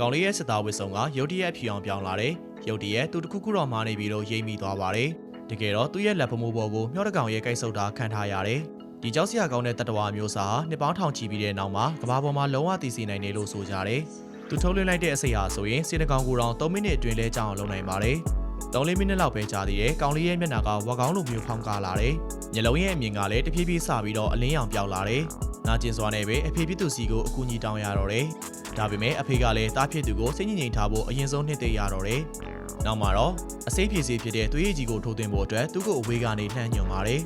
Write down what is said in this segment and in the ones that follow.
ကောင်လေးရဲ့စစ်သားဝစ်စုံကရုတ်တရက်ဖြူအောင်ပြောင်းလာတယ်ရုတ်တရက်သူတခုခုတော့မာနေပြီးတော့ရိမ့်မိသွားပါတယ်တကယ်တော့သူ့ရဲ့လက်ဖမိုးပေါ်ကိုမျောတကောင်ရဲ့ကိတ်ဆုပ်တာခံထားရတယ်ဒီကြောက်စရာကောင်းတဲ့တတဝါမျိုးစားဟာနှစ်ပေါင်းထောင်ချီပြီးတဲ့နောက်မှာကဘာပေါ်မှာလုံးဝတည်စီနိုင်တယ်လို့ဆိုကြတယ်သူထုတ်လွှင့်လိုက်တဲ့အစိတ်ဟာဆိုရင်စင်တကောင်ကိုတောင်3မိနစ်အတွင်းလဲကြောင်းအောင်လုပ်နိုင်ပါတယ်3-4မိနစ်လောက်ပဲကြာသေးတယ်ကောင်လေးရဲ့မျက်နှာကဝါကောင်းလိုမျိုးဖောင်းကားလာတယ်ညလုံးရဲ့အမြင်ကလည်းတဖြည်းဖြည်းစပြီးတော့အလင်းရောင်ပြောက်လာတယ်နာကျင်စွာနဲ့ပဲအဖေဖြစ်သူစီကိုအကူအညီတောင်းရတော့တယ် ဒါပေမဲ့အဖေကလည်းတားဖြစ်သူကိုစိတ်ညစ်ငြိမ်ထားဖို့အရင်ဆုံးနှစ်သိရတော့တယ်နောက်မှာတော့အစိတ်ဖြည့်စေးဖြစ်တဲ့သွေးရည်ကြီးကိုထိုးသွင်းဖို့အတွက်သူ့ကိုအဝေးကနေလှမ်းညွှန်ပါတယ်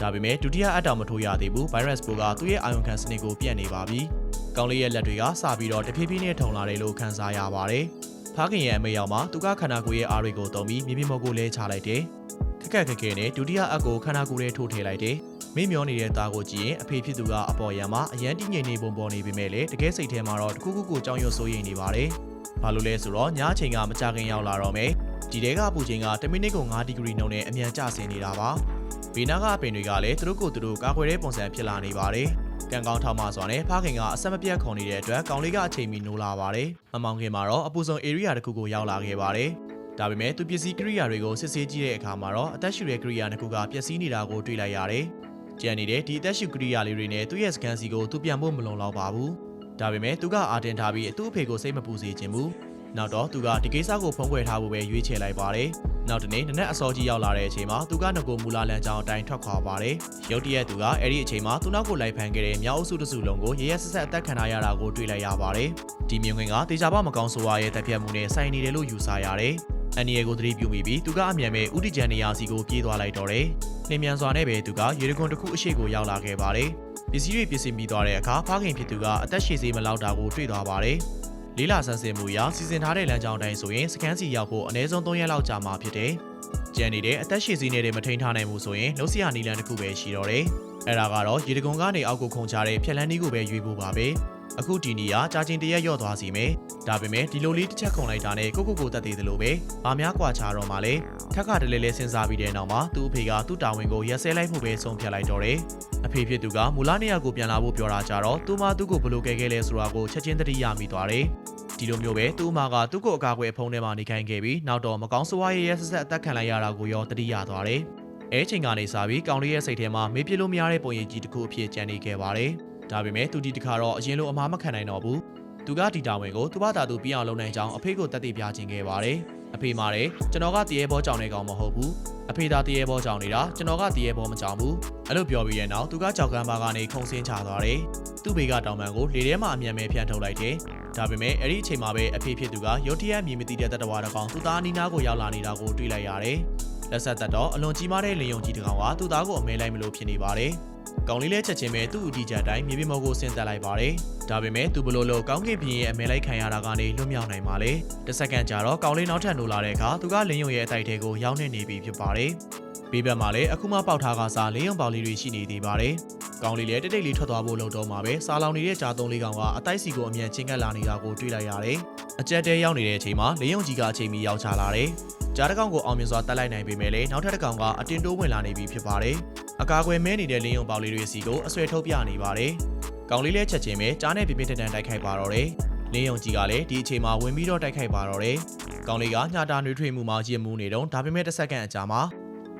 ဒါပေမဲ့ဒုတိယအတောင်မထိုးရသေးဘူးဗိုင်းရပ်စ်ပိုးကသူ့ရဲ့အာယုံခံစနစ်ကိုပြန့်နေပါပြီ။ကောင်းလေးရဲ့လက်တွေကစပြီးတော့တဖြည်းဖြည်းနဲ့ထုံလာတယ်လို့ခန်းစားရပါတယ်။ဖခင်ရဲ့အမေရောက်မှာသူကခန္ဓာကိုယ်ရဲ့အားတွေကိုတုံပြီးမြေပြင်ပေါ်ကိုလဲချလိုက်တယ်။ခက်ခက်ခက်ခဲနဲ့ဒုတိယအပ်ကိုခန္ဓာကိုယ်ထဲထိုးထည့်လိုက်တယ်။ မိမျောနေတဲ့သားကိုကြည့်ရင်အဖေဖြစ်သူကအပေါ်ရံမှာအရန်တိငိမ့်နေပုံပေါ်နေပေမဲ့လည်းတကယ်စိတ်ထဲမှာတော့တခုခုကိုကြောင်ရွံ့စိုးရိမ်နေပါတယ်။ဘာလို့လဲဆိုတော့ညအချိန်ကမကြခင်ရောက်လာတော့မယ်။ဒီတဲကအပူချိန်က10မိနစ်ကို9ဒီဂရီနှုန်းနဲ့အမြန်ကျဆင်းနေတာပါ။ဘေးနားကအပင်တွေကလည်းသူတို့ကိုယ်သူတို့ကာကွယ်တဲ့ပုံစံဖြစ်လာနေပါတယ်။ကံကောင်းထောက်မစွာနဲ့ဖခင်ကအဆက်မပြတ်ခုန်နေတဲ့အတွက်ကောင်လေးကအချိန်မီနိုးလာပါတယ်။မမောင်ခင်မှာတော့အပူဆုံး area တစ်ခုကိုရောက်လာခဲ့ပါတယ်။ဒါပေမဲ့သူပစ္စည်းကိရိယာတွေကိုစစ်ဆေးကြည့်တဲ့အခါမှာတော့အသက်ရှူတဲ့ကိရိယာတစ်ခုကပျက်စီးနေတာကိုတွေ့လိုက်ရတယ်။ ကြံနေတဲ့ဒီအသက်ရှူကိရိယာလေးတွေနဲ့သူ့ရဲ့စကန်စီကိုသူပြန်ဖို့မလုံလောက်ပါဘူး။ဒါပေမဲ့သူကအာတင်ထားပြီးအသူ့အဖေကိုစိတ်မပူစေချင်ဘူး။နောက်တော့သူကဒီကိစ္စကိုဖုံးကွယ်ထားဖို့ပဲရွေးချယ်လိုက်ပါတယ်။နောက်တနေ့နနက်အစောကြီးရောက်လာတဲ့အချိန်မှာသူကငကိုမူလာလန်ကြောင်အတိုင်းထွက်ခွာပါတယ်။ရုတ်တရက်သူကအဲ့ဒီအချိန်မှာသူ့နောက်ကိုလိုက်ဖမ်းခဲ့တဲ့မြောက်အုပ်စုတစ်စုလုံးကိုရရဆက်ဆက်အသက်ခံထားရတာကိုတွေ့လိုက်ရပါတယ်။ဒီမြင်ကွင်းကတေချာပမကောင်းဆိုးဝါးရဲ့တပ်ဖြတ်မှုနဲ့ဆိုင်နေတယ်လို့ယူဆရတယ်။ အန်နီယေကိုသတိပြုမိပြီးသူကအမြန်မဲ့ဥတီဂျန်နေရာစီကိုပြေးသွားလိုက်တော့တယ်။နှင်းမြန်စွာနဲ့ပဲသူကရေတခွန်တစ်ခုအရှိကိုရောက်လာခဲ့ပါတယ်။ပစ္စည်းတွေပြင်ဆင်ပြီးသွားတဲ့အခါဖခင်ဖြစ်သူကအသက်ရှည်စေးမလောက်တာကိုတွေ့သွားပါတယ်။လေးလာဆန်းစင်မှုအရစီစဉ်ထားတဲ့လမ်းကြောင်းတိုင်းဆိုရင်စကန်စီရောက်ဖို့အနည်းဆုံး3ရက်လောက်ကြာမှာဖြစ်တယ်။ကြံနေတဲ့အသက်ရှည်စည်းနေတဲ့မထိန်ထားနိုင်ဘူးဆိုရင်လုံးစရာနီလန်တစ်ခုပဲရှိတော့တယ်။အဲ့ဒါကတော့ရေတကုံကနေအောက်ကိုခုန်ချတဲ့ဖြက်လန်းနီးကိုပဲရွေးဖို့ပါပဲ။ အခုဒီနီကကြာချင်းတရက်ရော့သွားစီမယ်။ဒါပေမဲ့ဒီလိုလေးတစ်ချက်ခုန်လိုက်တာနဲ့ကိုကိုကိုတက်သေးသလိုပဲ။ဘာများကွာချတော့မှလဲ။ထက်ကတလဲလဲစဉ်းစားပြီးတဲ့နောက်မှာသူ့အဖေကသူ့တာဝန်ကိုရက်စဲလိုက်ဖို့ပဲဆုံးဖြတ်လိုက်တော့တယ်။အဖေဖြစ်သူကမူလနေရာကိုပြန်လာဖို့ပြောတာကြတော့သူမသူ့ကိုဘယ်လိုကဲခဲ့လဲဆိုတာကိုချက်ချင်းသတိရမိသွားတယ်။ဒီလိုမျိုးပဲသူ့အမကသူ့ကိုအကာအကွယ်ဖုံးထဲမှာနေခိုင်းခဲ့ပြီးနောက်တော့မကောင်းဆိုးဝါးရဲ့ရဲဆက်ဆက်အသက်ခံလိုက်ရတာကိုရောတတိရသွားတယ်။အဲချိန်ကနေစပြီးကောင်လေးရဲ့စိတ်ထဲမှာမေးပြလို့မရတဲ့ပုံရိပ်ကြီးတစ်ခုအဖြစ်ကြံနေခဲ့ပါတယ်။ ဒါပေမဲ့သူဒီတစ်ခါတော့အရင်လိုအမားမခံနိုင်တော့ဘူး။သူကဒီတာဝန်ကိုသူ့ဘာသာသူပြအောင်လုပ်နိုင်ကြောင်းအဖေကိုတက်တည်ပြခြင်းခဲ့ပါတယ်။အဖေမာတယ်ကျွန်တော်ကတရေဘောကြောင်နေကောင်မဟုတ်ဘူး။အဖေသာတရေဘောကြောင်နေတာကျွန်တော်ကတရေဘောမကြောင်ဘူး။အဲ့လိုပြောပြီးတဲ့နောက်သူကကြောက်ကမ်းပါကနေခုံစင်းချသွားတယ်။သူ့ဘေကတောင်ပန်ကိုလေထဲမှာအမြန်ပဲဖြန့်ထုတ်လိုက်တယ်။ဒါပေမဲ့အဲ့ဒီအချိန်မှာပဲအဖေဖြစ်သူကရုတ်တရက်မြင်မသိတဲ့တတဝါတစ်ကောင်သူ့သားအနီးနားကိုရောက်လာနေတာကိုတွေ့လိုက်ရတယ်။လက်ဆက်သက်တော့အလွန်ကြီးမားတဲ့လင်ယုံကြီးတစ်ကောင်ကသူ့သားကိုအမဲလိုက်မလို့ဖြစ်နေပါတယ်။ ကောင်လေးလဲချက်ချင်းပဲသူ့အတီချက်တိုင်းမြေပြင်ပေါ်ကိုဆင်းသက်လိုက်ပါတယ်။ဒါပေမဲ့သူဘလို့လို့ကောင်းကင်ပြင်းရဲ့အမဲလိုက်ခံရတာကနေလွတ်မြောက်နိုင်ပါလေ။တစ်စက္ကန့်ကြာတော့ကောင်လေးနောက်ထပ်နိုးလာတဲ့အခါသူကလင်းယုံရဲ့အတိုက်ထဲကိုရောက်နေနေပြီဖြစ်ပါတယ်။ဘေးဘက်မှာလည်းအခုမှပေါက်ထားကစားလင်းယုံပေါလေးတွေရှိနေသေးပါတယ်။ကောင်လေးလည်းတိတ်တိတ်လေးထွက်သွားဖို့လုပ်တော့မှာပဲစားလောင်နေတဲ့ကြာသုံးလေးကောင်ကအတိုက်စီကိုအမြန်ချင်းကပ်လာနေတာကိုတွေ့လိုက်ရတယ်။အကြက်တဲရောက်နေတဲ့အချိန်မှာလင်းယုံကြီးကအချိန်မီရောက်ချလာတယ်။ကြားတစ်ကောင်ကိုအောင်မြင်စွာတက်လိုက်နိုင်ပေမဲ့လည်းနောက်ထပ်တစ်ကောင်ကအတင်တိုးဝင်လာနေပြီဖြစ်ပါတယ်။ အကာအကွယ်မဲနေတဲ့လင်းယုံပေါလေးတွေစီကိုအဆွဲထုတ်ပြနေပါတယ်။ကောင်လေးလည်းချက်ချင်းပဲကြားနဲ့ပြပြတန်တန်တိုက်ခိုက်ပါတော့တယ်။လင်းယုံကြီးကလည်းဒီအချိန်မှာဝင်ပြီးတော့တိုက်ခိုက်ပါတော့တယ်။ကောင်လေးကညှတာနှွေးထွေးမှုမှရစ်မှုနေတော့ဒါပေမဲ့တစ်စက္ကန့်အကြာမှာ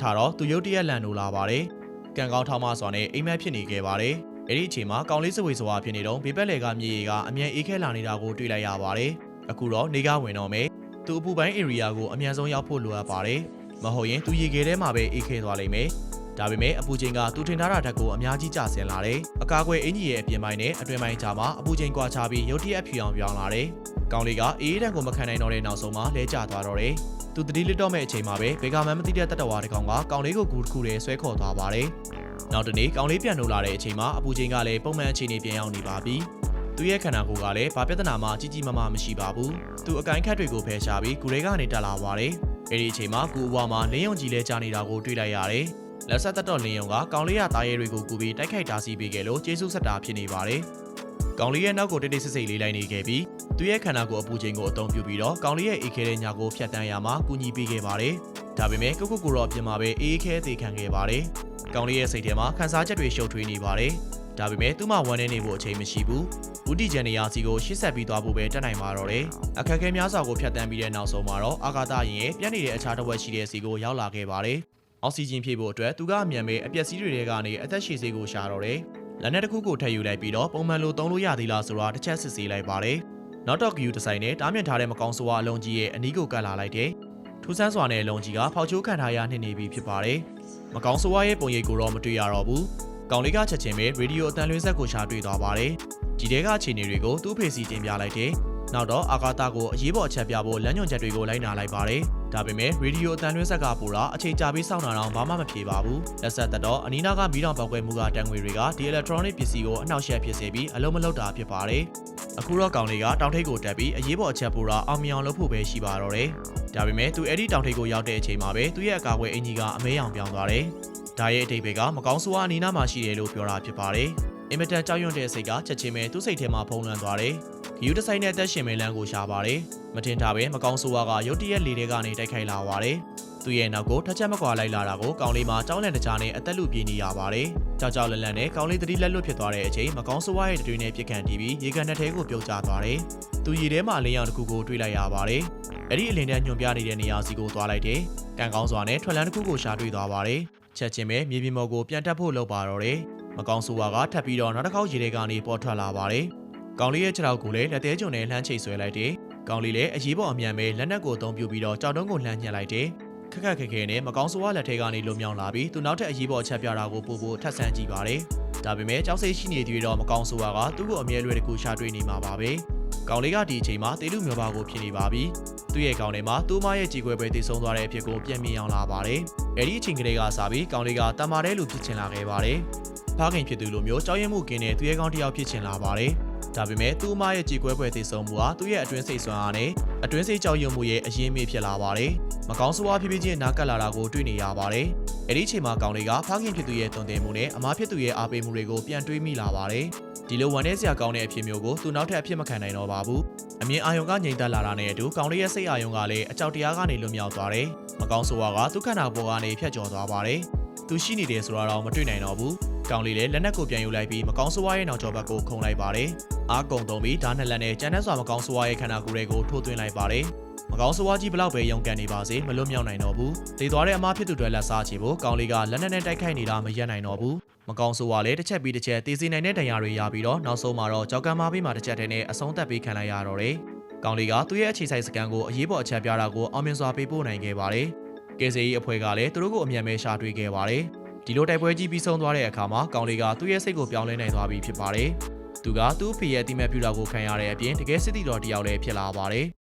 ထားတော့သူရုတ်တရက်လန်နိုးလာပါတယ်။ကံကောင်းထောင်းမစွာနဲ့အိမ်မက်ဖြစ်နေခဲ့ပါတယ်။အဲ့ဒီအချိန်မှာကောင်လေးစဝေစွာဖြစ်နေတော့ဘေးဘက်လေကမြေရီကအမြန်အေးခဲလာနေတာကိုတွေ့လိုက်ရပါတယ်။အခုတော့နေကဝင်တော့မယ်။သူအပူပိုင်း area ကိုအမြန်ဆုံးရောက်ဖို့လိုအပ်ပါတယ်။မဟုတ်ရင်သူရေခဲထဲမှာပဲအေးခဲသွားလိမ့်မယ်။ ဒါပေမဲ့အပူချိန်ကသူထင်ထားတာတက်ကိုအများကြီးကျဆင်းလာတယ်။အကာအကွယ်အင်ကြီးရဲ့အပြင်ပိုင်းနဲ့အတွင်ပိုင်းကြားမှာအပူချိန်ကွာခြားပြီးရုတ်တရက်ဖြူအောင်ပြောင်းလာတယ်။ကောင်လေးကအေးတန်ကိုမခံနိုင်တော့တဲ့နောက်ဆုံးမှာလဲကျသွားတော့တယ်။သူတတိလစ်တော့မဲ့အချိန်မှာပဲဘေကာမန်မသိတဲ့တက်တော်ဝါတစ်ကောင်ကကောင်လေးကိုဂူတစ်ခုတည်းဆွဲခေါ်သွားပါတယ်။နောက်တနေ့ကောင်လေးပြန်လို့လာတဲ့အချိန်မှာအပူချိန်ကလည်းပုံမှန်အခြေအနေပြန်ရောက်နေပါပြီ။သူရဲ့ခန္ဓာကိုယ်ကလည်းဘာပြဿနာမှကြီးကြီးမားမားမရှိပါဘူး။သူအကိုင်းခတ်တွေကိုဖယ်ရှားပြီးဂူရဲကနေတက်လာပါတယ်။အဲဒီအချိန်မှာကူအဝါမှာလင်းယုံကြီးလဲကြာနေတာကိုတွေ့လိုက်ရတယ်။ လက်ဆက်သက်တော်လင်းယုံကကောင်လေးရသားရဲတွေကိုကူပြီးတိုက်ခိုက်တာစီပေးခဲ့လို့ကျေးဇူးဆက်တာဖြစ်နေပါတယ်။ကောင်လေးရဲ့နောက်ကိုတိတ်တိတ်ဆိတ်ဆိတ်လေးလိုက်နေခဲ့ပြီးသူရဲ့ခန္ဓာကိုယ်အပူချိန်ကိုအသုံးပြုပြီးတော့ကောင်လေးရဲ့အေးခဲတဲ့ညာကိုဖျက်တမ်းရမှာကူညီပေးခဲ့ပါတယ်။ဒါပေမဲ့ကုတ်ကုတ်ကိုတော့အပြင်မှာပဲအေးခဲသေးခံခဲ့ပါတယ်။ကောင်လေးရဲ့စိတ်ထဲမှာခံစားချက်တွေရှုပ်ထွေးနေပါတယ်။ဒါပေမဲ့သူ့မှာဝန်နေနေဖို့အချိန်မရှိဘူး။ဦးတီဂျန်နေယာစီကိုရှစ်ဆက်ပြီးသွားဖို့ပဲတက်နိုင်မှာတော့တယ်။အခက်အခဲများစွာကိုဖျက်ဆီးပြီးတဲ့နောက်ဆုံးမှာတော့အာကာသရင်ရဲ့ပြက်နေတဲ့အခြားတစ်ဝက်ရှိတဲ့စီကိုရောက်လာခဲ့ပါတယ်။ အောက်ဆီဂျင်ဖြည့်ဖို့အတွက်သူကအမြန်ပဲအပျက်စီးတွေထဲကနေအသက်ရှည်စေးကိုရှာတော့တယ်။လက်နက်တစ်ခုကိုထည့်ယူလိုက်ပြီးတော့ပုံမှန်လိုသုံးလို့ရသေးလားဆိုတာတစ်ချက်စစ်ဆေးလိုက်ပါတယ်။နောက်တော့ queue ဒီဇိုင်းနဲ့တားမြစ်ထားတဲ့မကောင်ဆိုဝါအလုံးကြီးရဲ့အနီးကိုကတ်လာလိုက်တယ်။ထူးဆန်းစွာနဲ့အလုံးကြီးကဖောက်ချိုးခံထားရနှိမ့်နေပြီဖြစ်ပါတယ်။မကောင်ဆိုဝါရဲ့ပုံရိပ်ကိုတော့မတွေ့ရတော့ဘူး။ကောင်လေးကချက်ချင်းပဲရေဒီယိုအတန်လွှင့်ဆက်ကိုရှာတွေ့သွားပါတယ်။ဒီတဲကအခြေအနေတွေကိုသူ့ဖေစီတင်ပြလိုက်တယ်။နောက်တော့အာကာသကိုအရေးပေါ်အချက်ပြဖို့လမ်းညွှန်ချက်တွေကိုလိုက်နာလိုက်ပါတယ်။ ဒါပေမဲ့ရေဒီယိုအတန်လွှင့်ဆက်ကပူတာအချိန်ကြာပြီးစောင့်တာတော့ဘာမှမဖြေပါဘူး။လက်ဆက်သက်တော့အနီးနားကမီးတောင်ပောက်ကွဲမှုကတန်ငွေတွေကဒီ electronic ပစ္စည်းကိုအနှောက်အယှက်ဖြစ်စေပြီးအလုံးမလုံးတာဖြစ်ပါတယ်။အခုတော့ကောင်လေးကတောင်ထိပ်ကိုတက်ပြီးအရေးပေါ်အချက်ပို့တာအောင်မြင်အောင်လုပ်ဖို့ပဲရှိပါတော့တယ်။ဒါပေမဲ့သူအဲ့ဒီတောင်ထိပ်ကိုရောက်တဲ့အချိန်မှာပဲသူ့ရဲ့အကာအကွယ်အင်ကြီးကအမဲရောင်ပြောင်းသွားတယ်။ဒါရဲ့အတိတ်ဘက်ကမကောင်းဆိုးအားအနီးနားမှာရှိတယ်လို့ပြောတာဖြစ်ပါတယ်။အင်မတန်ကြောက်ရွံ့တဲ့စိတ်ကချက်ချင်းပဲသူ့စိတ်ထဲမှာဖုံးလွှမ်းသွားတယ်။ ဂယူတဆိုင်နဲ့အသက်ရှင်မဲလန်းကိုရှာပါတယ်။မတင်တာပဲမကောင်းဆိုးကရုတ်တရက်လေထဲကနေတိုက်ခိုက်လာပါတယ်။သူ့ရဲ့နောက်ကိုထက်ချက်မကွာလိုက်လာတာကိုကောင်လေးမှာကြောင်းလန့်တကြားနဲ့အသက်လူပြေးနေရပါတယ်။ကြောက်ကြောက်လန့်လန့်နဲ့ကောင်လေးသတိလက်လွတ်ဖြစ်သွားတဲ့အချိန်မကောင်းဆိုးရဲ့တွင်နဲ့ပြစ်ခန့်တီးပြီးရေကန်နှစ်ထဲကိုပြုတ်ကျသွားတယ်။သူရည်ထဲမှာအလင်းရောင်တစ်ခုကိုတွေ့လိုက်ရပါတယ်။အဲ့ဒီအလင်းထဲညွန်ပြနေတဲ့နေရာစီကိုသွားလိုက်တယ်။ကံကောင်းစွာနဲ့ထွက်လန်းတစ်ခုကိုရှာတွေ့သွားပါတယ်။ချက်ချင်းပဲမြေပြင်ပေါ်ကိုပြန်တက်ဖို့လုပ်ပါတော့တယ်။မကောင်းဆိုးဝါကထပ်ပြီးတော့နောက်တစ်ခေါက်ရေထဲကနေပေါ်ထွက်လာပါတယ်။ ကောင်လေးရဲ့ခြေထောက်ကိုလည်းလက်သေးကြုံနဲ့လှမ်းချိတ်ဆွဲလိုက်တယ်။ကောင်လေးလည်းအရေးပေါ်အမြန်ပဲလက်နက်ကိုအသုံးပြုပြီးတော့ကြောက်တုံးကိုလှမ်းညှက်လိုက်တယ်။ခက်ခက်ခဲခဲနဲ့မကောင်းဆိုးဝါလက်ထဲကနေလွန်မြောက်လာပြီးသူနောက်ထပ်အရေးပေါ်ချက်ပြတာကိုပို့ဖို့ထပ်ဆန်းကြည့်ပါတယ်။ဒါပေမဲ့ကြောက်စိတ်ရှိနေသေးတော့မကောင်းဆိုးဝါကသူ့ကိုအမြဲလွယ်တကူရှာတွေ့နေမှာပါပဲ။ကောင်လေးကဒီအချိန်မှာတေလူမျိုးပါကိုဖြစ်နေပါပြီ။သူ့ရဲ့ကောင်ထဲမှာသူ့မရဲ့ကြေကွဲပဲတည်ဆုံသွားတဲ့အဖြစ်ကိုပြန်မြင်အောင်လာပါတယ်။အဲဒီအချိန်ကလေးကစပြီးကောင်လေးကတမာတဲ့လူဖြစ်ချင်လာခဲ့ပါတယ်။ဖခင်ဖြစ်သူလိုမျိုးကြောက်ရွံ့မှုကင်းတဲ့သူရဲ့ကောင်တစ်ယောက်ဖြစ်ချင်လာပါတယ်။ ဒါပေမဲ့သူ့မရဲ့ကြေကွဲပွဲတည်ဆုံမှုဟာသူ့ရဲ့အတွင်းစိတ်ဆွမ်းအားနဲ့အတွင်းစိတ်ကြောက်ရွံ့မှုရဲ့အရင်းမေးဖြစ်လာပါတယ်။မကောင်းဆိုးဝါးဖြည်းဖြည်းချင်းနားကပ်လာတာကိုတွေ့နေရပါတယ်။အဲဒီအချိန်မှာကောင်လေးကဖခင်ဖြစ်သူရဲ့တုံတင်မှုနဲ့အမားဖြစ်သူရဲ့အားပေးမှုတွေကိုပြန်တွေးမိလာပါတယ်။ဒီလိုဝန်ထဲစရာကောင်းတဲ့အဖြစ်မျိုးကိုသူနောက်ထပ်အဖြစ်မခံနိုင်တော့ပါဘူး။အမြင်အာယုံကငြိမ်သက်လာတာနဲ့အတူကောင်လေးရဲ့စိတ်အာယုံကလည်းအကြောက်တရားကနေလွတ်မြောက်သွားတယ်။မကောင်းဆိုးဝါကသူ့ခန္ဓာပေါ်ကနေဖြတ်ကျော်သွားပါတယ်။သူရှိနေတယ်ဆိုတာတော့မတွေ့နိုင်တော့ဘူး။ ကောင်လေးလည်းလက်နက်ကိုပြန်ယူလိုက်ပြီးမကောင်းဆိုးဝါရဲ့နောက်ကျောဘက်ကိုခုန်လိုက်ပါတယ်။အားကုန်သုံးပြီးဓာတ်နှစ်လက်နဲ့ကြမ်းတဲ့စွာမကောင်းဆိုးဝါရဲ့ခန္ဓာကိုယ်တွေကိုထိုးသွင်းလိုက်ပါတယ်။မကောင်းဆိုးဝါကြီးဘလောက်ပဲရုံကန်နေပါစေမလွတ်မြောက်နိုင်တော့ဘူး။ဒေသွားတဲ့အမားဖြစ်သူတွေလက်စားချေဖို့ကောင်လေးကလက်နက်နဲ့တိုက်ခိုက်နေတာမရက်နိုင်တော့ဘူး။မကောင်းဆိုးပါလေတစ်ချက်ပြီးတစ်ချက်တည်စီနိုင်တဲ့ဒဏ်ရာတွေရပြီးတော့နောက်ဆုံးမှာတော့ကြောက်ကမ်းမပေးမှာတစ်ချက်တည်းနဲ့အဆုံးသက်ပေးခံလိုက်ရတော့တယ်။ကောင်လေးကသူ့ရဲ့အခြေဆိုင်စကန်ကိုအရေးပေါ်အချက်ပြတာကိုအောင်မြင်စွာပေးပို့နိုင်ခဲ့ပါတယ်။ကယ်ဆယ်ရေးအဖွဲ့ကလည်းသူတို့ကိုအမြန်ပဲရှာတွေ့ခဲ့ပါတယ်။ ဒီလိုတိုက်ပွဲကြီးပြီးဆုံးသွားတဲ့အခါမှာကောင်လေးကသူ့ရဲ့စိတ်ကိုပြောင်းလဲနိုင်သွားပြီဖြစ်ပါတယ်။သူကသူ့ဖေရဲ့အတိမတ်ပြူတာကိုခံရတဲ့အပြင်တကယ်စစ်တီတော်တယောက်လည်းဖြစ်လာပါတယ်